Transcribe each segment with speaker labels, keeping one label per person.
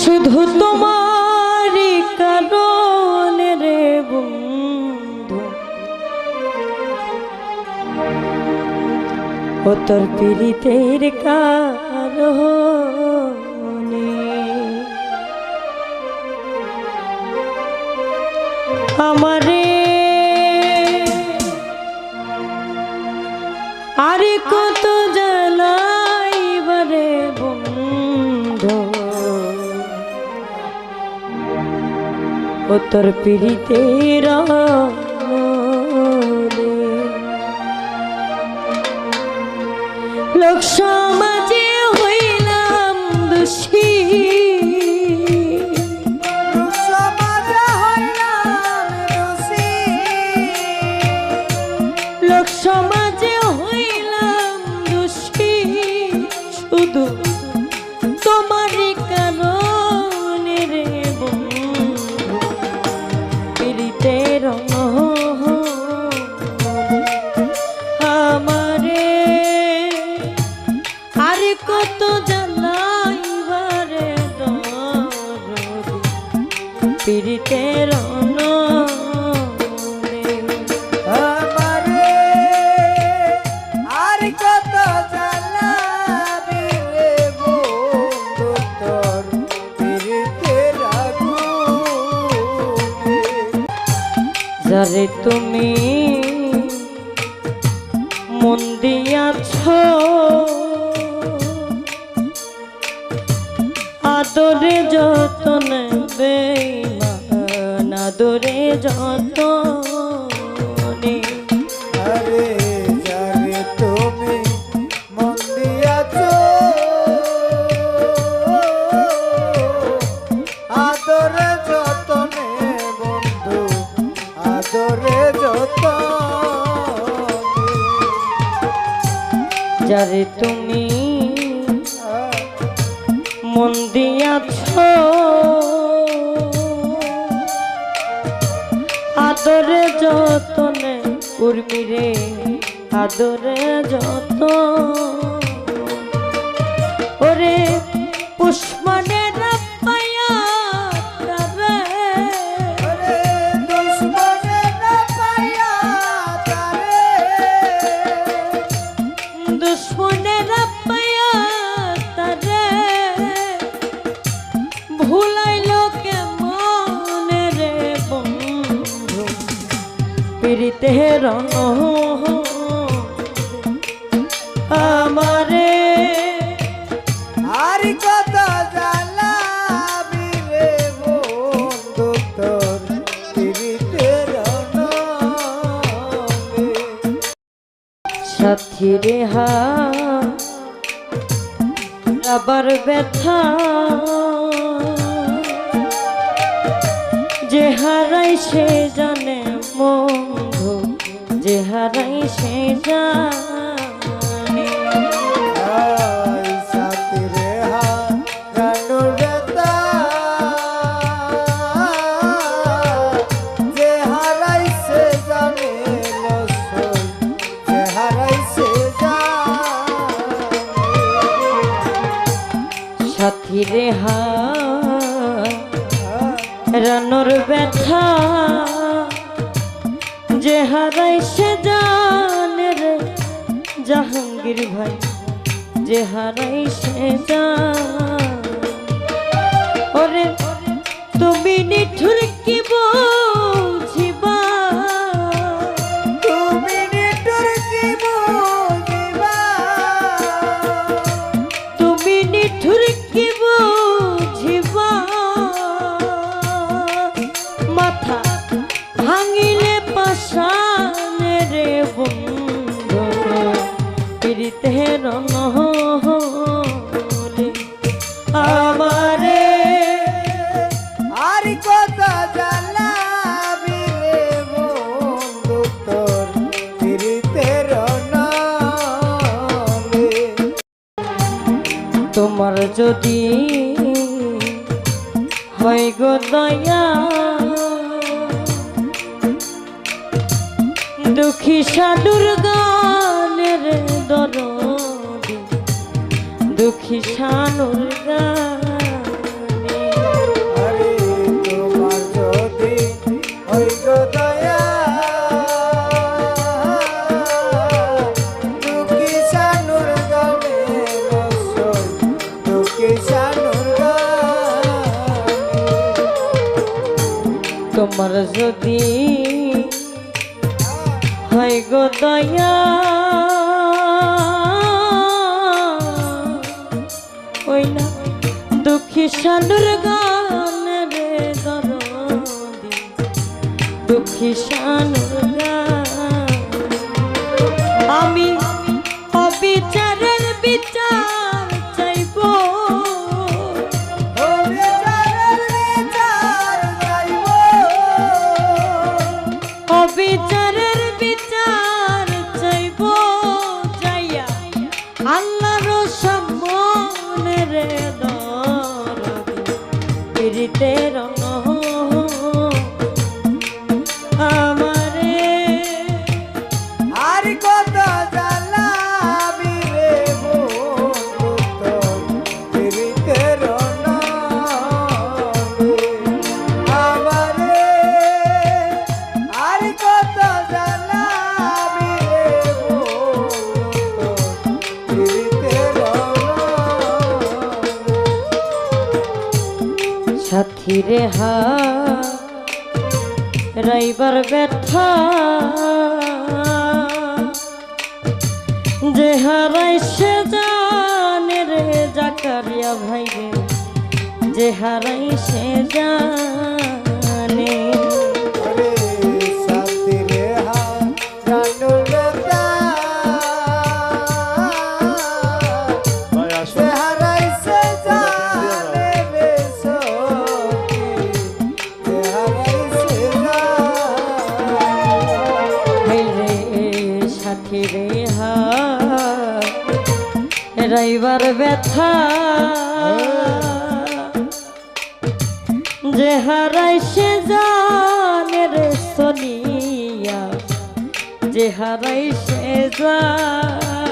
Speaker 1: শুধু তোমার কারণে রে বন্ধু। ও তোর পীড়িতের কারণে। আমারে ও তোর পীড়িতের লোক সমাজে হইলাম দোষী। লোক সমাজে পীড়িতের যারে তুমি মন দিয়াছ আদরে যতন
Speaker 2: আরে যারে তুমি মন দিয়াছ আদরে যতনে
Speaker 1: মন দিয়াছ আদরে যত ওরে
Speaker 2: আরে দুশ্মনে
Speaker 1: দুশ্মনের পায়া প্রীতে রণ আমারে
Speaker 2: আর কত রে বন্ধু তোর।
Speaker 1: সাথী রে হা আবার ব্যথা যে হারাই সে জানে হারাই সে জানে।
Speaker 2: সাথী রে হারানোর ব্যথা। যে হারাইছে জানে হারাইছে
Speaker 1: রে, জাহাঙ্গীর ভাই যে হারাই সে জান। ওরে, তুমি নিঠুর কি বুঝিবা হয় গো দয়া। দুঃখী সাধুর গানের দর দুঃখী সানুর গানে গো দয়া দুঃখী সানুর গান দুঃখী সানুর আমি অবিচারের বিচার আল্লাহর সম্মনে রে দরদি পিরিতে হা রাইবার ব্যথা। যে হারাই জানে রে জাকারিয়া ভাই রে যে হারাই সে জানে
Speaker 2: সাথী রে
Speaker 1: রাইবার ব্যথা। যে হারাই সে জানে রে সোনিয়া। যে হারাই সে জানে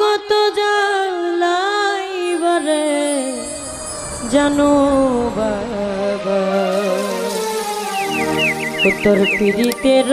Speaker 1: কত জালাইবারে জানো বাবা। উত্তর পীড়িতের